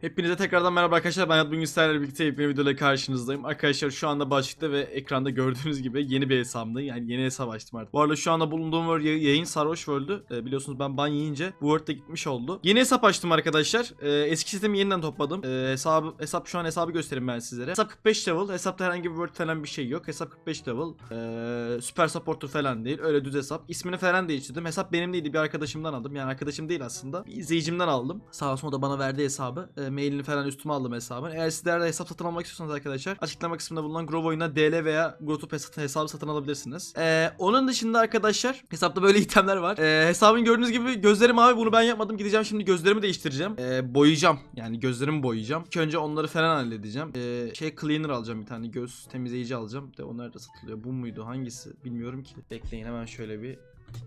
Hepinize tekrardan merhaba arkadaşlar. Ben Yat bugün sizlerle birlikte yepyeni videoyla karşınızdayım. Arkadaşlar şu anda başlıkta ve ekranda gördüğünüz gibi yeni bir hesabımda. Yani yeni hesap açtım artık. Bu arada şu anda bulunduğum world yay- yayın Sarhoş World'ü. Ee, biliyorsunuz ben ban yiyince bu world de gitmiş oldu. Yeni hesap açtım arkadaşlar. Ee, eski sistemi yeniden topladım. Ee, hesabı, hesap şu an hesabı göstereyim ben sizlere. Hesap 45 level. Hesapta herhangi bir word falan bir şey yok. Hesap 45 level. Ee, süper supporter falan değil. Öyle düz hesap. İsmini falan değiştirdim. Hesap benim değildi. Bir arkadaşımdan aldım. Yani arkadaşım değil aslında. Bir izleyicimden aldım. Sağ olsun o da bana verdi hesabı. Ee, mailini falan üstüme aldım hesabın. Eğer sizler de hesap satın almak istiyorsanız arkadaşlar açıklama kısmında bulunan Grove oyuna DL veya GoTo hesabı satın alabilirsiniz. Ee, onun dışında arkadaşlar hesapta böyle itemler var. Ee, hesabın gördüğünüz gibi gözlerim abi bunu ben yapmadım. Gideceğim şimdi gözlerimi değiştireceğim. Ee, boyayacağım. Yani gözlerimi boyayacağım. İlk önce onları falan halledeceğim. Ee, şey cleaner alacağım bir tane göz temizleyici alacağım. De onlar da satılıyor. Bu muydu? Hangisi? Bilmiyorum ki. Bekleyin hemen şöyle bir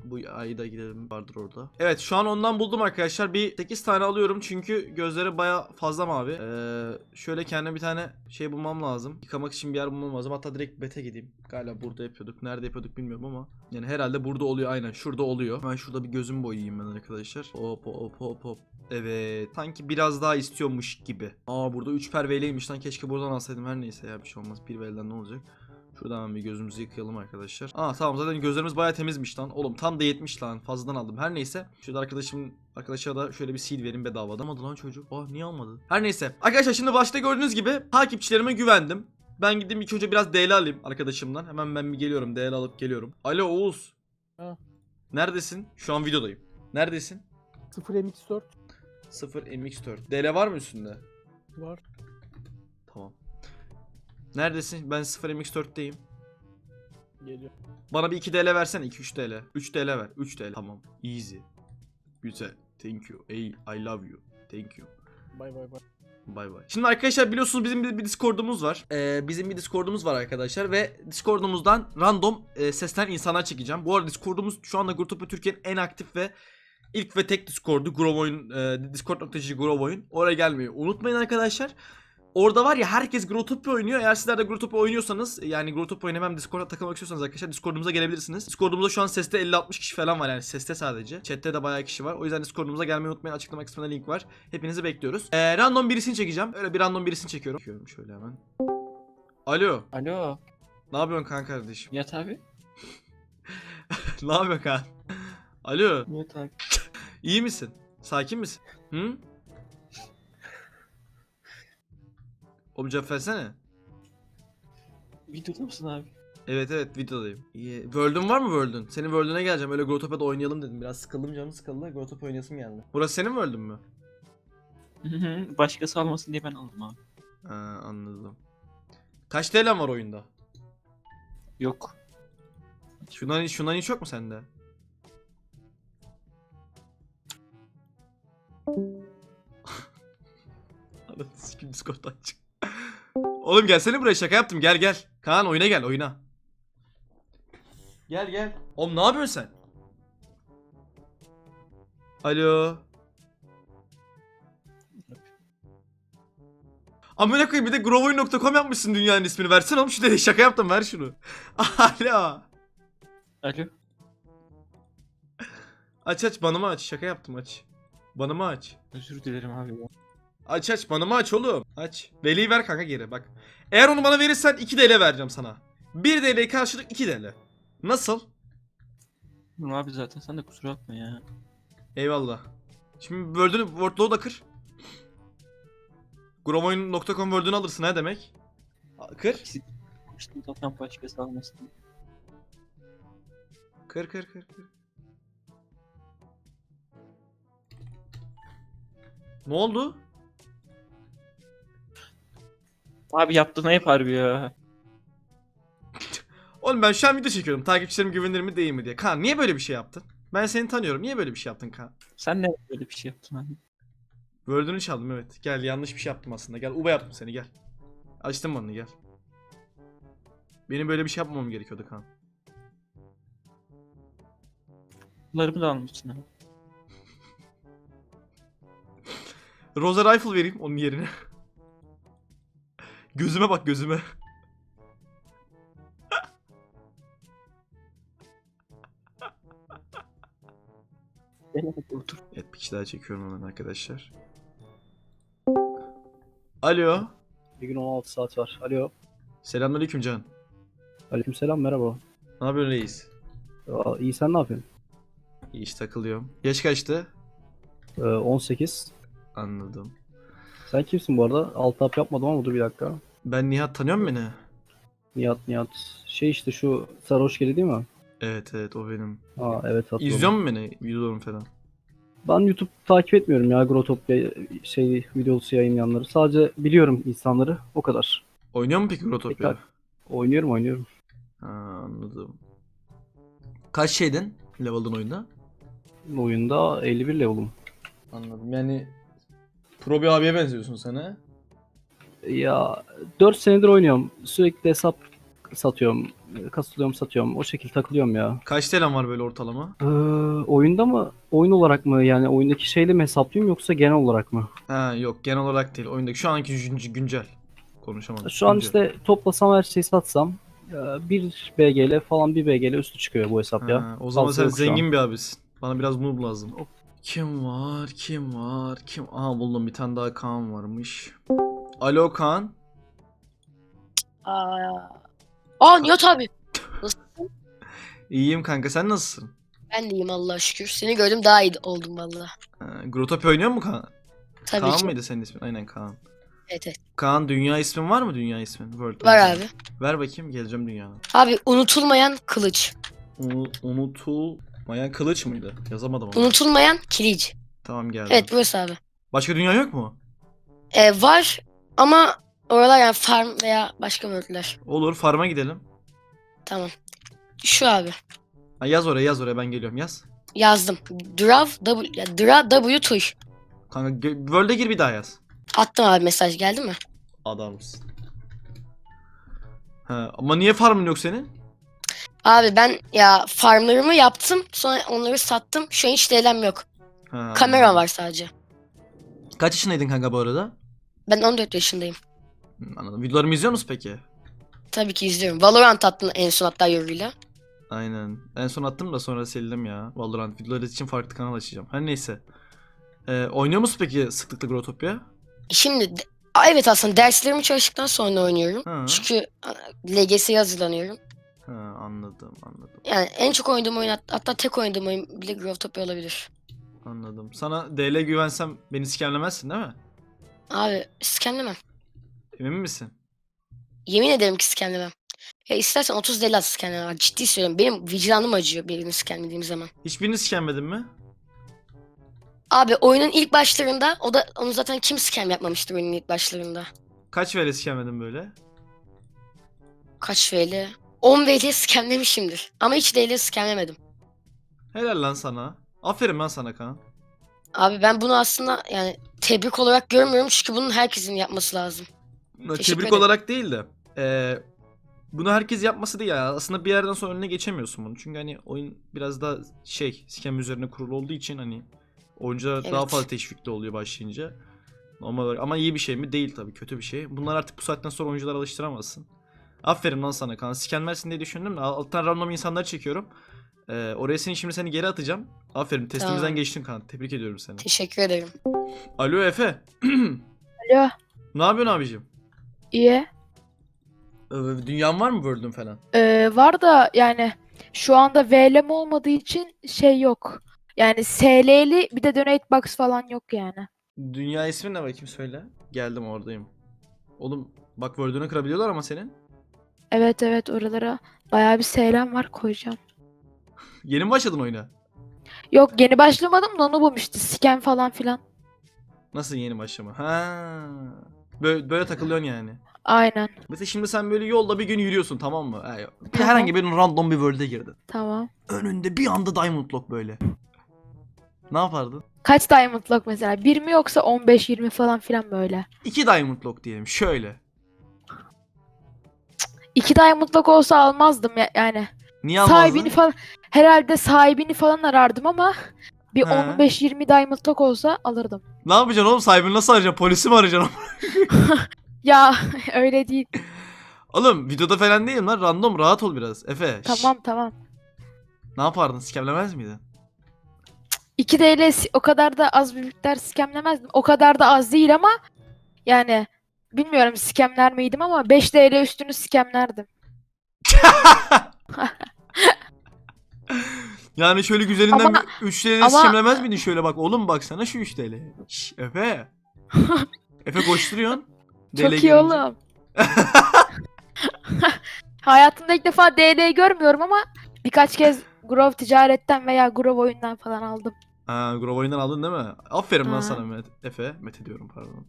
bu ayda gidelim vardır orada. Evet şu an ondan buldum arkadaşlar. Bir 8 tane alıyorum çünkü gözleri baya fazla mavi. Ee, şöyle kendime bir tane şey bulmam lazım. Yıkamak için bir yer bulmam lazım. Hatta direkt bete gideyim. Galiba burada yapıyorduk. Nerede yapıyorduk bilmiyorum ama. Yani herhalde burada oluyor aynen. Şurada oluyor. Ben şurada bir gözüm boyayayım ben arkadaşlar. Hop hop hop hop. Evet. Sanki biraz daha istiyormuş gibi. Aa burada 3 perveleymiş lan. Keşke buradan alsaydım. Her neyse ya bir şey olmaz. Bir velden ne olacak? Şuradan hemen bir gözümüzü yıkayalım arkadaşlar. Aa tamam zaten gözlerimiz bayağı temizmiş lan. Oğlum tam da yetmiş lan. Fazladan aldım. Her neyse. Şurada arkadaşım arkadaşa da şöyle bir seed verin bedavadan. Almadı lan çocuk. Ah niye almadı? Her neyse. Arkadaşlar şimdi başta gördüğünüz gibi takipçilerime güvendim. Ben gideyim ilk önce biraz DL alayım arkadaşımdan. Hemen ben bir geliyorum. DL alıp geliyorum. Alo Oğuz. Ha. Neredesin? Şu an videodayım. Neredesin? 0 MX4 0 MX4. DL var mı üstünde? var. Neredesin? Ben 0 MX4'teyim. Geliyor. Bana bir 2 TL versene 2 3 TL. 3 TL ver. 3 TL. Tamam. Easy. Güzel. Thank you. Hey, I love you. Thank you. Bay bay bay. Bay bay. Şimdi arkadaşlar biliyorsunuz bizim bir, bir Discord'umuz var. Ee, bizim bir Discord'umuz var arkadaşlar ve Discord'umuzdan random e, sesten insanlar çekeceğim. Bu arada Discord'umuz şu anda Growtopia Türkiye'nin en aktif ve ilk ve tek Discord'u Grove Oyun, e, Discord.gg Grove Oyun. Oraya gelmeyi unutmayın arkadaşlar. Orada var ya herkes Growtopia oynuyor. Eğer sizler de Growtopia oynuyorsanız yani Growtopia oynamam Discord'a takılmak istiyorsanız arkadaşlar Discord'umuza gelebilirsiniz. Discord'umuzda şu an seste 50-60 kişi falan var yani seste sadece. Chat'te de bayağı kişi var. O yüzden Discord'umuza gelmeyi unutmayın. Açıklama kısmında link var. Hepinizi bekliyoruz. Ee, random birisini çekeceğim. Öyle bir random birisini çekiyorum. Çekiyorum şöyle hemen. Alo. Alo. Ne yapıyorsun kan kardeşim? Nihat abi. ne yapıyorsun kan? Alo. Nihat abi. İyi misin? Sakin misin? Hı? Oğlum cevap versene. Videoda mısın abi? Evet evet videodayım. İyi. World'ün var mı World'ün? Senin World'üne geleceğim. Öyle Growtopia'da oynayalım dedim. Biraz sıkıldım canım sıkıldı. Growtopia oynayasım geldi. Burası senin? Hı hı, Başkası almasın diye ben aldım abi. Ha, anladım. Kaç TL'n var oyunda? Yok. Şundan, şundan hiç yok mu sende? Anasını sikim Discord'dan çık. Oğlum gelsene buraya şaka yaptım gel gel. Kaan oyuna gel oyuna. Gel gel. Oğlum ne yapıyorsun sen? Alo. Amına koyayım bir de grovoyun.com yapmışsın dünyanın ismini. Versene oğlum şu dedi şaka yaptım ver şunu. Alo. Alo. Aç aç banımı aç. Şaka yaptım aç. Banımı aç. Özür dilerim abi. ya. Aç aç banımı aç oğlum. Aç. Veli'yi ver kanka geri bak. Eğer onu bana verirsen 2 TL vereceğim sana. 1 TL karşılık 2 TL. Nasıl? Abi zaten sen de kusura bakma ya. Eyvallah. Şimdi Word'ünü Word'luğu da kır. Gromoyun.com Word'ünü alırsın ha demek. Kır. İşte zaten başkası almasın. Kır kır kır kır. Ne oldu? Abi yaptığın ayıp harbi ya. Oğlum ben şu an video çekiyorum. Takipçilerim güvenilir mi değil mi diye. Kaan niye böyle bir şey yaptın? Ben seni tanıyorum. Niye böyle bir şey yaptın Kaan? Sen ne böyle bir şey yaptın abi? Word'ünü çaldım evet. Gel yanlış bir şey yaptım aslında. Gel uba yaptım seni gel. Açtım bana gel. Benim böyle bir şey yapmamam gerekiyordu Kaan. Bunlarımı da almışsın abi. Rosa Rifle vereyim onun yerine. Gözüme bak gözüme. Otur. Evet bir kişi daha çekiyorum hemen arkadaşlar. Alo. Bir gün 16 saat var. Alo. Selamünaleyküm Can. Aleykümselam merhaba. Ne yapıyorsun reis? Aa, iyi sen ne yapıyorsun? İyi iş takılıyorum. Yaş kaçtı? Ee, 18. Anladım. Sen kimsin bu arada? Alt tap yapmadım ama dur bir dakika. Ben Nihat tanıyor musun beni? Nihat Nihat. Şey işte şu sarhoş geli değil mi? Evet evet o benim. Aa evet hatırladım. İzliyor musun beni? Videolarımı falan. Ben YouTube takip etmiyorum ya Grotopya şey videosu yayınlayanları. Sadece biliyorum insanları. O kadar. Oynuyor mu peki Grotopya? Tekrar. Oynuyorum oynuyorum. Ha, anladım. Kaç şeydin level'ın oyunda? Oyunda 51 level'ım. Anladım. Yani pro bir abiye benziyorsun sen ha? Ya 4 senedir oynuyorum. Sürekli hesap satıyorum. Kasılıyorum satıyorum. O şekilde takılıyorum ya. Kaç TL'n var böyle ortalama? Ee, oyunda mı? Oyun olarak mı? Yani oyundaki şeyle mi hesaplayayım yoksa genel olarak mı? Ha yok genel olarak değil. Oyundaki şu anki gün- güncel. Konuşamadım. Şu an Güncel. işte toplasam her şeyi satsam e, bir BGL falan bir BGL üstü çıkıyor bu hesap ya. Ha, o zaman Fazla sen yok şu an. zengin bir abisin. Bana biraz noob lazım. Kim var? Kim var? Kim? Aha buldum bir tane daha Kaan varmış. Alo Kaan. Aa, Aa Nihat abi. İyiyim kanka sen nasılsın? Ben de iyiyim Allah'a şükür. Seni gördüm daha iyi oldum valla. Ha, Grotopya oynuyor mu Kaan? Tabii Kaan ki. mıydı senin ismin? Aynen Kaan. Evet, evet. Kaan dünya ismin var mı dünya ismin? World Var abi. Ver bakayım geleceğim dünyana. Abi unutulmayan kılıç. Unu- unutulmayan kılıç mıydı? Yazamadım ama. Unutulmayan kiliç. Tamam geldim. Evet burası abi. Başka dünya yok mu? Ee, var ama oralar yani farm veya başka bölgeler. Olur farma gidelim. Tamam. Şu abi. Ha, yaz oraya yaz oraya ben geliyorum yaz. Yazdım. Drav W, ya, Dra W tuş. Kanka World'e gir bir daha yaz. Attım abi mesaj geldi mi? Adamsın. Ha, ama niye farmın yok senin? Abi ben ya farmlarımı yaptım sonra onları sattım. Şu an hiç DL'm yok. Ha. Kamera var sadece. Kaç yaşındaydın kanka bu arada? Ben 14 yaşındayım. Hı, anladım. Videolarımı izliyor musun peki? Tabii ki izliyorum. Valorant attım en son hatta yoruyla. Aynen. En son attım da sonra sildim ya. Valorant videoları için farklı kanal açacağım. Her neyse. Ee, oynuyor musun peki sıklıkla Grotopia? Şimdi de- Aa, evet aslında derslerimi çalıştıktan sonra oynuyorum. Ha. Çünkü LGS'ye hazırlanıyorum. Ha, anladım anladım. Yani en çok oynadığım oyun hat- hatta tek oynadığım oyun bile Growtopia olabilir. Anladım. Sana DL güvensem beni skemlemezsin değil mi? Abi skemlemem. Emin misin? Yemin ederim ki skemlemem. Ya istersen 30 deli at skemlemem. Bak Ciddi söylüyorum. Benim vicdanım acıyor birini skemlediğim zaman. Hiçbirini skemledin mi? Abi oyunun ilk başlarında o da onu zaten kim skem yapmamıştır oyunun ilk başlarında. Kaç VL skemledin böyle? Kaç VL? 10 VL skemlemişimdir. Ama hiç DL skemlemedim. Helal lan sana. Aferin lan sana Kaan. Abi ben bunu aslında yani tebrik olarak görmüyorum çünkü bunun herkesin yapması lazım. Tebrik Teşekkür ederim. olarak değil de. eee, bunu herkes yapması değil ya. Aslında bir yerden sonra önüne geçemiyorsun bunu. Çünkü hani oyun biraz daha şey, scam üzerine kurulu olduğu için hani oyuncular daha Evet. fazla teşvikli oluyor başlayınca. Normal olarak. Ama iyi bir şey mi? Değil tabii. Kötü bir şey. Bunlar artık bu saatten sonra oyuncular alıştıramazsın. Aferin lan sana Kaan. Skenmersin diye düşündüm alttan random insanları çekiyorum. Eee, oraya seni şimdi seni geri atacağım. Aferin. Testimizden Tamam. geçtin Kaan. Tebrik ediyorum seni. Teşekkür ederim. Alo Efe. Alo, ne yapıyorsun abicim? iyi. Ee, dünyan var mı World'ün falan? Ee, var da yani şu anda VLM olmadığı için şey yok. Yani SL'li bir de donate box falan yok yani. Dünya ismin ne bakayım söyle. Geldim oradayım. Oğlum bak World'ünü kırabiliyorlar ama senin. Evet evet oralara bayağı bir SL'm var koyacağım. Yeni mi başladın oyuna? Yok yeni başlamadım da onu bulmuştu. Scan falan filan. Nasıl yeni başlama? Ha. Böyle, böyle takılıyorsun yani. Aynen. Mesela şimdi sen böyle yolda bir gün yürüyorsun tamam mı? Bir Tamam. herhangi bir random bir world'e girdin. Tamam. Önünde bir anda Diamond Lock böyle. Ne yapardın? Kaç diamond lock mesela? 1 mi yoksa 15-20 falan filan böyle. İki Diamond Lock diyelim şöyle. 2 diamond lock olsa almazdım ya- yani. Niye almazdın? Sahibini falan herhalde sahibini falan arardım ama bir He. 15-20 diamond lock olsa alırdım. Ne yapacaksın oğlum sahibini nasıl arayacaksın? Polisi mi arayacaksın? Ya öyle değil. oğlum videoda falan değilim lan random rahat ol biraz. Efe. Tamam tamam. Ne yapardın? Skemlemez miydin? 2 TL si- o kadar da az bir miktar skemlemezdim. O kadar da az değil ama yani bilmiyorum skemler miydim ama 5 TL üstünü skemlerdim. Yani şöyle güzelinden Ama- bir 3 TL ama- sikemlemez miydin şöyle bak oğlum baksana şu 3 TL. Şş, Efe. Efe koşturuyorsun. DL Çok iyi gelince. oğlum. Hayatımda ilk defa DL görmüyorum ama birkaç kez Grove ticaretten veya Grove oyundan falan aldım. Ha, Grove oyundan aldın değil mi? Aferin lan Ha. sana Mete. Efe. Mete diyorum pardon.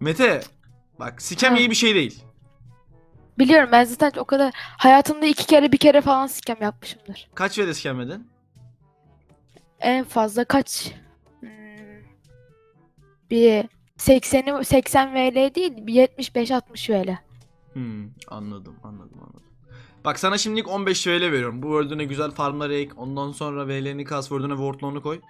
Mete. Bak sikem Ha. iyi bir şey değil. Biliyorum ben zaten o kadar hayatımda iki kere bir kere falan scam yapmışımdır. Kaç veri sikemledin? En fazla kaç? Hmm, bir 80'i 80 VL değil bir 75-60 VL. Hmm, anladım anladım anladım. Bak sana şimdilik 15 VL veriyorum. Bu World'üne güzel farmları ek. Ondan sonra VL'ni kas World'üne Wardlone'u koy.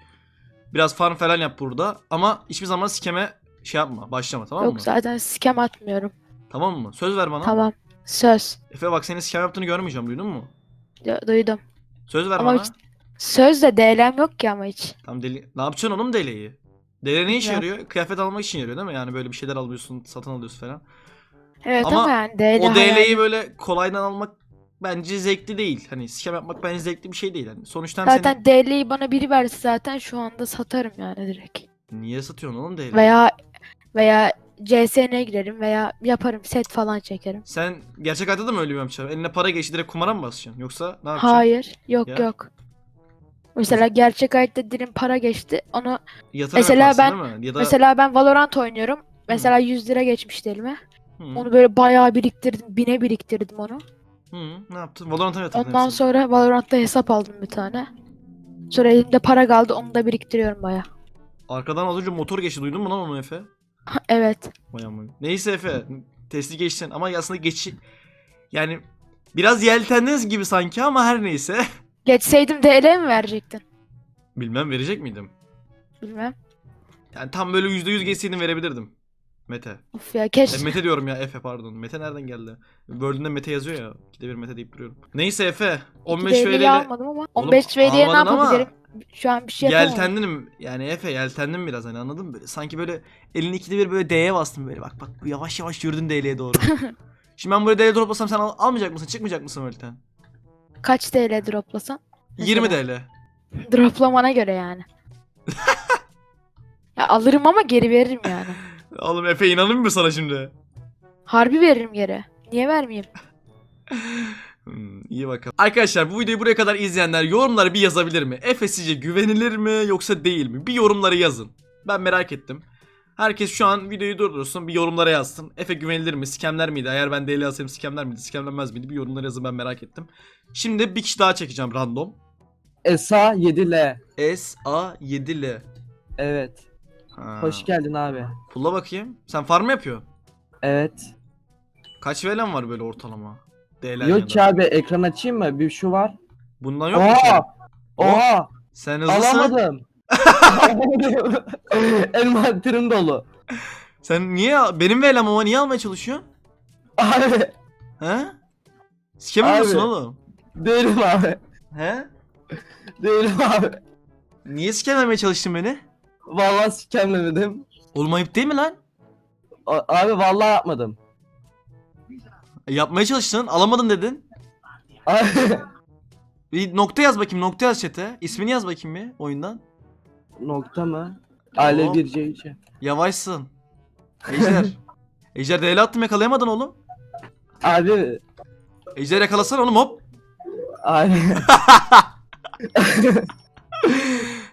Biraz farm falan yap burada. Ama hiçbir zaman sikeme şey yapma. Başlama tamam Yok mı? zaten scam atmıyorum. Tamam mı? Söz ver bana. Tamam. Söz. Efe bak senin scam yaptığını görmeyeceğim duydun mu? Du- duydum. Söz ver Ama bana. hiç- Söz de DL'm yok ki ama hiç. Tamam deli. Ne yapacaksın oğlum deliği? Deli ne işe Güzel. yarıyor? Kıyafet almak için yarıyor değil mi? Yani böyle bir şeyler alıyorsun, satın alıyorsun falan. Evet Ama ama, yani DL o DL'yi hayali. böyle kolaydan almak bence zevkli değil. Hani scam yapmak bence zevkli bir şey değil. Hani sonuçta hem Zaten DL'yi bana biri verse zaten şu anda satarım yani direkt. Niye satıyorsun oğlum DL'yi? Veya veya CSN'e girerim veya yaparım set falan çekerim. Sen gerçek hayatta da mı öyle bir yapacaksın? Eline para geçti direkt kumara mı basacaksın? Yoksa ne yapacaksın? Hayır. Yok Ya. yok. Mesela gerçek hayatta dilim para geçti. Onu Yatırım Mesela yaparsın ben- değil mi? Ya da... mesela ben Valorant oynuyorum. Mesela 100 lira geçmişti elime. Hı, Onu böyle bayağı biriktirdim. Bine biriktirdim onu. hı, ne yaptın? Valorant'a mı yatırdın Ondan hepsini? sonra Valorant'ta hesap aldım bir tane. Sonra elimde para kaldı. Onu da biriktiriyorum bayağı. Arkadan az önce motor geçti. Duydun mu lan onu Efe? Evet. Vay aman. Neyse Efe. Testi geçtin ama aslında geçi... Yani biraz yeltendiniz gibi sanki ama her neyse. Geçseydim DL mi verecektin? Bilmem verecek miydim? Bilmem. Yani tam böyle %100 geçseydin verebilirdim. Mete. Of ya E, keşke. Mete diyorum ya Efe pardon. Mete nereden geldi? Word'ünde Mete yazıyor ya. İkide bir Mete deyip duruyorum. Neyse Efe. 15 DL'yi VL ile almadım ama Oğlum, 15 VL'ye ne almadın ama yapabilirim? Şu an bir şey yapamam. yeltendim. Yani Efe yeltendim biraz hani anladın mı? Böyle, sanki böyle elini ikide bir böyle D'ye bastım böyle. Bak bak yavaş yavaş yürüdün DL'ye doğru. Şimdi ben buraya DL droplasam sen al- almayacak mısın? Çıkmayacak mısın World'ten? Kaç TL droplasan? 20 Mesela. TL. Droplamana göre yani. ya alırım ama geri veririm yani. Oğlum Efe inanır mı sana şimdi? Harbi veririm geri. Niye vermeyeyim? Hmm, iyi bakalım. Arkadaşlar bu videoyu buraya kadar izleyenler yorumlara bir yazabilir mi? Efe sizce güvenilir mi yoksa değil mi? Bir yorumlara yazın. Ben merak ettim. Herkes şu an videoyu durdursun bir yorumlara yazsın. Efe güvenilir mi? Skemler miydi? Eğer ben deli alsaydım skemler miydi? Skemlenmez miydi? Bir yorumlara yazın ben merak ettim. Şimdi bir kişi daha çekeceğim random. ESA 7L. S A 7 L. Evet. Ha. Hoş geldin abi. Pulla bakayım. Sen farm mı yapıyorsun? Evet. Kaç VL'm var böyle ortalama? DL'den Yok ki abi ekran açayım mı? Bir şu var. Bundan yok mu ki? Oha! Oha! Sen hızlısın. Alamadım. Envanterim dolu. Sen niye benim VL'm ama niye almaya çalışıyorsun? Abi He? Skem Abi. oğlum? değilim abi. He? Değilim abi. Niye skemlemeye çalıştın beni? Vallahi sikemlemedim. Oğlum ayıp değil mi lan? A- Abi vallahi yapmadım. E, yapmaya çalıştın, alamadın dedin. Bir nokta yaz bakayım, nokta yaz chat'e. İsmini yaz bakayım bir oyundan. nokta mı? Ale Hop. bir C içi. Yavaşsın. Ejder. Ejder DL attım yakalayamadın oğlum. Abi Ejder yakalasan oğlum hop. abi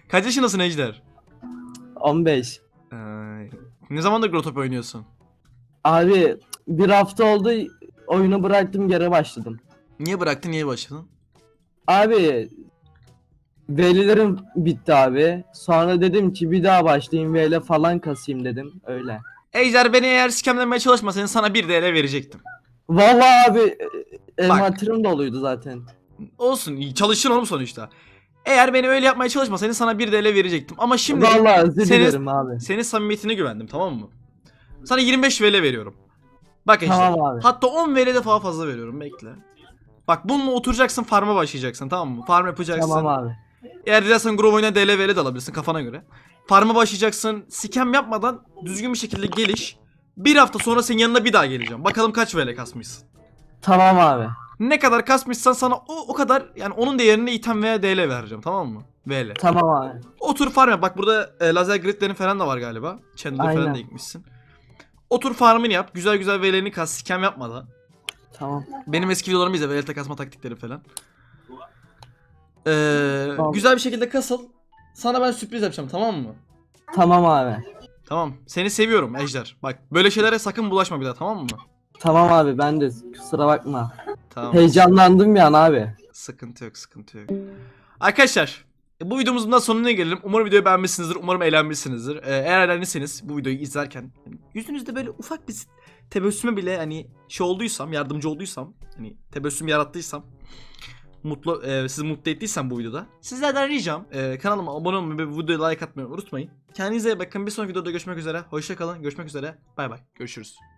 Kaç yaşındasın Ejder? 15. Ee, ne zamandır Grotop oynuyorsun? Abi bir hafta oldu oyunu bıraktım geri başladım. Niye bıraktın, niye başladın? Abi Velilerim bitti abi. Sonra dedim ki bir daha başlayayım VL falan kasayım dedim. Öyle. Ejder beni eğer skemlemeye çalışmasaydın sana 1 DL verecektim. Vallahi abi e, envanterim doluydu zaten. Olsun, çalışın oğlum sonuçta. Eğer beni öyle yapmaya çalışmasaydın sana 1 DL verecektim. Ama şimdi Vallahi senin- abi. senin samimiyetine güvendim tamam mı? Sana 25 VL veriyorum. Bak Ejder. Tamam abi. Hatta 10 VL de daha fazla veriyorum bekle. Bak bununla oturacaksın farma başlayacaksın tamam mı? Farm yapacaksın. Tamam abi. Eğer dilersen Grove oyuna DL VL de alabilirsin kafana göre. Farm'a başlayacaksın. Sikem yapmadan düzgün bir şekilde geliş. Bir hafta sonra senin yanına bir daha geleceğim. Bakalım kaç VL kasmışsın. Tamam abi. Ne kadar kasmışsan sana o, o kadar yani onun değerine item veya DL vereceğim tamam mı? VL. Tamam abi. Otur farm yap. Bak burada e, lazer gridlerin falan da var galiba. Chandler falan Aynen. da ekmişsin. Otur farmını yap. Güzel güzel VL'lerini kas. Sikem yapmadan. Tamam. Benim eski videolarımı izle. VL kasma taktikleri falan. Ee, Tamam. Güzel bir şekilde kasıl. Sana ben sürpriz yapacağım tamam mı? Tamam abi. Tamam. Seni seviyorum Ejder. Bak böyle şeylere sakın bulaşma bir daha tamam mı? Tamam abi ben de kusura bakma. Tamam. Heyecanlandım bir an abi. Sıkıntı yok, sıkıntı yok. Arkadaşlar, bu videomuzun da sonuna gelelim. Umarım videoyu beğenmişsinizdir, umarım eğlenmişsinizdir. Ee, eğer eğlendiyseniz bu videoyu izlerken hani yüzünüzde böyle ufak bir tebessüme bile hani şey olduysam, yardımcı olduysam, hani tebessüm yarattıysam, mutlu e, sizi mutlu ettiysem bu videoda sizlerden ricam e, kanalıma abone olmayı ve videoya like atmayı unutmayın. Kendinize iyi bakın. Bir sonraki videoda görüşmek üzere. Hoşça kalın. Görüşmek üzere. Bay bay. Görüşürüz.